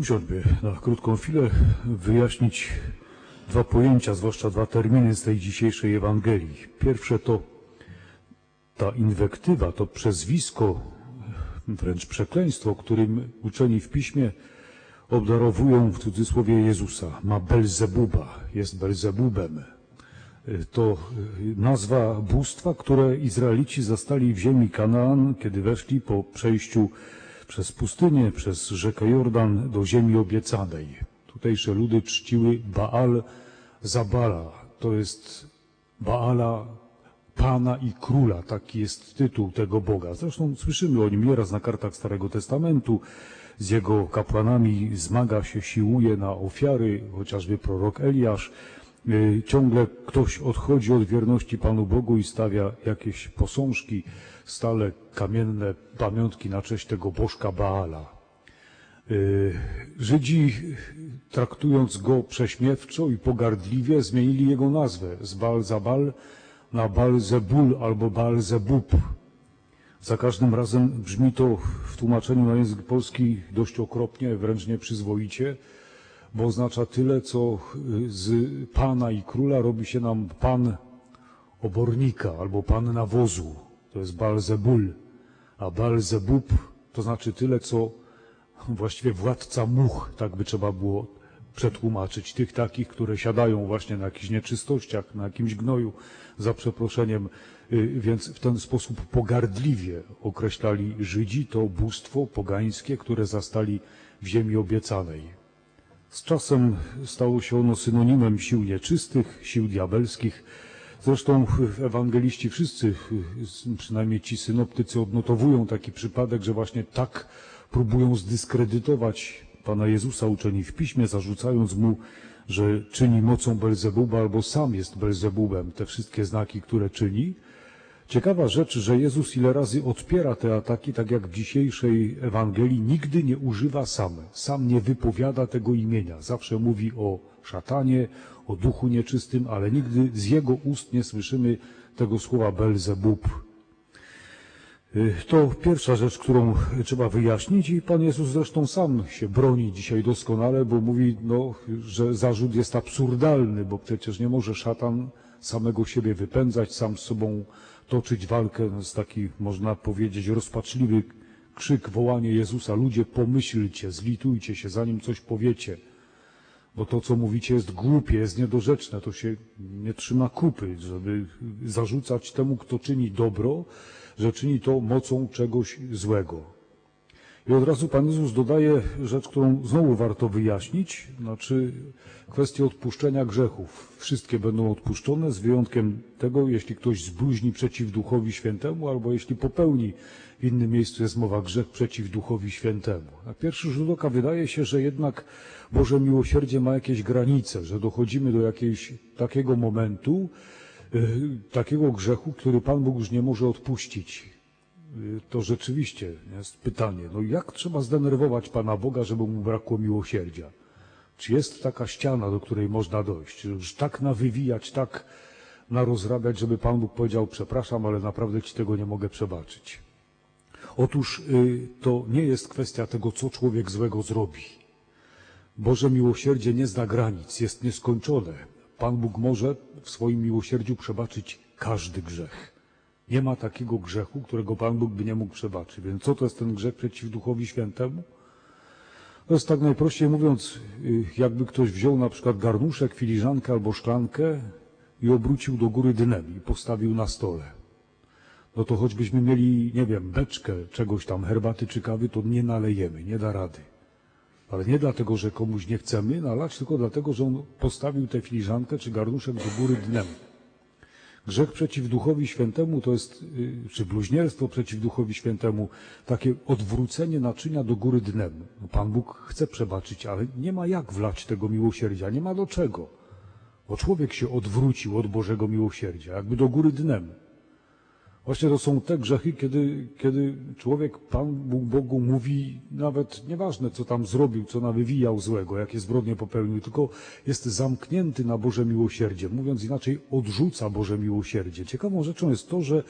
Usiądźmy na krótką chwilę, wyjaśnić dwa pojęcia, zwłaszcza dwa terminy z tej dzisiejszej Ewangelii. Pierwsze to ta inwektywa, to przezwisko, wręcz przekleństwo, którym uczeni w piśmie obdarowują w cudzysłowie Jezusa. Ma Belzebuba, jest Belzebubem. To nazwa bóstwa, które Izraelici zastali w ziemi Kanaan, kiedy weszli po przejściu przez pustynię, przez rzekę Jordan do ziemi obiecanej. Tutejsze ludy czciły Baal Zabala. To jest Baala Pana i Króla. Taki jest tytuł tego Boga. Zresztą słyszymy o nim nieraz na kartach Starego Testamentu. Z jego kapłanami zmaga się, siłuje na ofiary, chociażby prorok Eliasz. Ciągle ktoś odchodzi od wierności Panu Bogu i stawia jakieś posążki, stale kamienne pamiątki na cześć tego bożka Baala. Żydzi, traktując go prześmiewczo i pogardliwie, zmienili jego nazwę z Baal Zabal na Baal Zebul albo Baal Zebub. Za każdym razem brzmi to w tłumaczeniu na język polski dość okropnie, wręcz nieprzyzwoicie, bo oznacza tyle, co z Pana i Króla robi się nam Pan obornika albo Pan nawozu. To jest Baal Zebul, a Baal Zebub to znaczy tyle, co właściwie władca much, tak by trzeba było przetłumaczyć. Tych takich, które siadają właśnie na jakichś nieczystościach, na jakimś gnoju, za przeproszeniem. Więc w ten sposób pogardliwie określali Żydzi to bóstwo pogańskie, które zastali w ziemi obiecanej. Z czasem stało się ono synonimem sił nieczystych, sił diabelskich. Zresztą ewangeliści wszyscy, przynajmniej ci synoptycy, odnotowują taki przypadek, że właśnie tak próbują zdyskredytować Pana Jezusa uczeni w piśmie, zarzucając mu, że czyni mocą Belzebuba albo sam jest Belzebubem, te wszystkie znaki, które czyni. Ciekawa rzecz, że Jezus ile razy odpiera te ataki, tak jak w dzisiejszej Ewangelii, nigdy nie używa sam. Sam nie wypowiada tego imienia. Zawsze mówi o szatanie, o duchu nieczystym, ale nigdy z jego ust nie słyszymy tego słowa Belzebub. To pierwsza rzecz, którą trzeba wyjaśnić i Pan Jezus zresztą sam się broni dzisiaj doskonale, bo mówi, no, że zarzut jest absurdalny, bo przecież nie może szatan samego siebie wypędzać, sam z sobą toczyć walkę. To jest taki, można powiedzieć, rozpaczliwy krzyk, wołanie Jezusa. Ludzie, pomyślcie, zlitujcie się, zanim coś powiecie. Bo to, co mówicie, jest głupie, jest niedorzeczne, to się nie trzyma kupy, żeby zarzucać temu, kto czyni dobro, że czyni to mocą czegoś złego. I od razu Pan Jezus dodaje rzecz, którą znowu warto wyjaśnić, znaczy kwestię odpuszczenia grzechów. Wszystkie będą odpuszczone, z wyjątkiem tego, jeśli ktoś zbluźni przeciw Duchowi Świętemu, albo jeśli popełni w innym miejscu jest mowa grzech przeciw Duchowi Świętemu. Na pierwszy rzut oka wydaje się, że jednak Boże miłosierdzie ma jakieś granice, że dochodzimy do jakiegoś takiego momentu, takiego grzechu, który Pan Bóg już nie może odpuścić. To rzeczywiście jest pytanie, no jak trzeba zdenerwować Pana Boga, żeby mu brakło miłosierdzia? Czy jest taka ściana, do której można dojść? Już tak nawywijać, tak narozrabiać, żeby Pan Bóg powiedział, przepraszam, ale naprawdę Ci tego nie mogę przebaczyć. Otóż to nie jest kwestia tego, co człowiek złego zrobi. Boże miłosierdzie nie zna granic, jest nieskończone. Pan Bóg może w swoim miłosierdziu przebaczyć każdy grzech. Nie ma takiego grzechu, którego Pan Bóg by nie mógł przebaczyć. Więc co to jest ten grzech przeciw Duchowi Świętemu? To jest tak najprościej mówiąc, jakby ktoś wziął na przykład garnuszek, filiżankę albo szklankę i obrócił do góry dnem i postawił na stole. No to choćbyśmy mieli, nie wiem, beczkę czegoś tam, herbaty czy kawy, to nie nalejemy, nie da rady. Ale nie dlatego, że komuś nie chcemy nalać, tylko dlatego, że on postawił tę filiżankę czy garnuszek do góry dnem. Grzech przeciw Duchowi Świętemu to jest, czy bluźnierstwo przeciw Duchowi Świętemu, takie odwrócenie naczynia do góry dnem. No Pan Bóg chce przebaczyć, ale nie ma jak wlać tego miłosierdzia, nie ma do czego. Bo człowiek się odwrócił od Bożego miłosierdzia, jakby do góry dnem. Właśnie to są te grzechy, kiedy, kiedy człowiek Pan Bóg Bogu mówi nawet nieważne, co tam zrobił, co nawywijał złego, jakie zbrodnie popełnił, tylko jest zamknięty na Boże miłosierdzie. Mówiąc inaczej, odrzuca Boże miłosierdzie. Ciekawą rzeczą jest to, że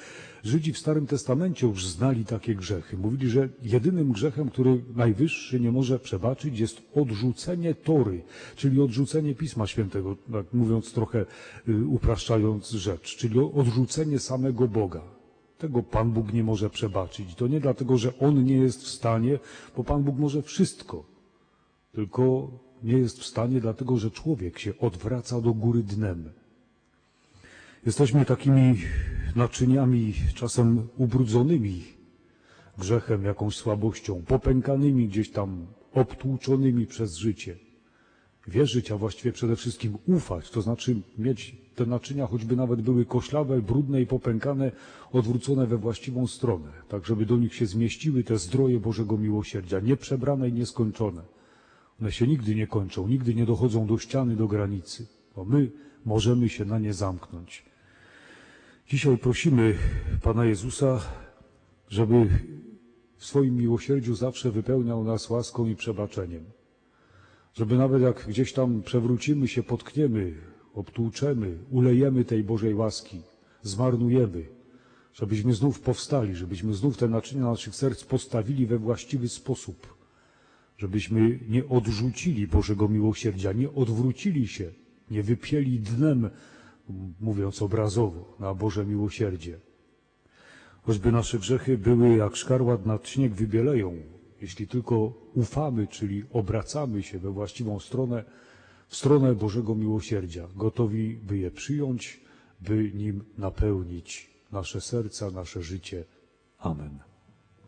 Żydzi w Starym Testamencie już znali takie grzechy. Mówili, że jedynym grzechem, który Najwyższy nie może przebaczyć, jest odrzucenie Tory, czyli odrzucenie Pisma Świętego, tak mówiąc trochę y, upraszczając rzecz, czyli odrzucenie samego Boga. Tego Pan Bóg nie może przebaczyć. To nie dlatego, że On nie jest w stanie, bo Pan Bóg może wszystko. Tylko nie jest w stanie, dlatego że człowiek się odwraca do góry dnem. Jesteśmy takimi naczyniami czasem ubrudzonymi grzechem, jakąś słabością, popękanymi gdzieś tam, obtłuczonymi przez życie. Wierzyć, a właściwie przede wszystkim ufać, to znaczy mieć te naczynia, choćby nawet były koślawe, brudne i popękane, odwrócone we właściwą stronę, tak żeby do nich się zmieściły te zdroje Bożego miłosierdzia, nieprzebrane i nieskończone. One się nigdy nie kończą, nigdy nie dochodzą do ściany, do granicy, bo my możemy się na nie zamknąć. Dzisiaj prosimy Pana Jezusa, żeby w swoim miłosierdziu zawsze wypełniał nas łaską i przebaczeniem. Żeby nawet jak gdzieś tam przewrócimy się, potkniemy, obtłuczemy, ulejemy tej Bożej łaski, zmarnujemy, żebyśmy znów powstali, żebyśmy znów te naczynia naszych serc postawili we właściwy sposób, żebyśmy nie odrzucili Bożego miłosierdzia, nie odwrócili się, nie wypieli dnem, mówiąc obrazowo, na Boże miłosierdzie. Choćby nasze grzechy były jak szkarłat nad śnieg wybieleją, jeśli tylko ufamy, czyli obracamy się we właściwą stronę, w stronę Bożego miłosierdzia, gotowi, by je przyjąć, by nim napełnić nasze serca, nasze życie. Amen.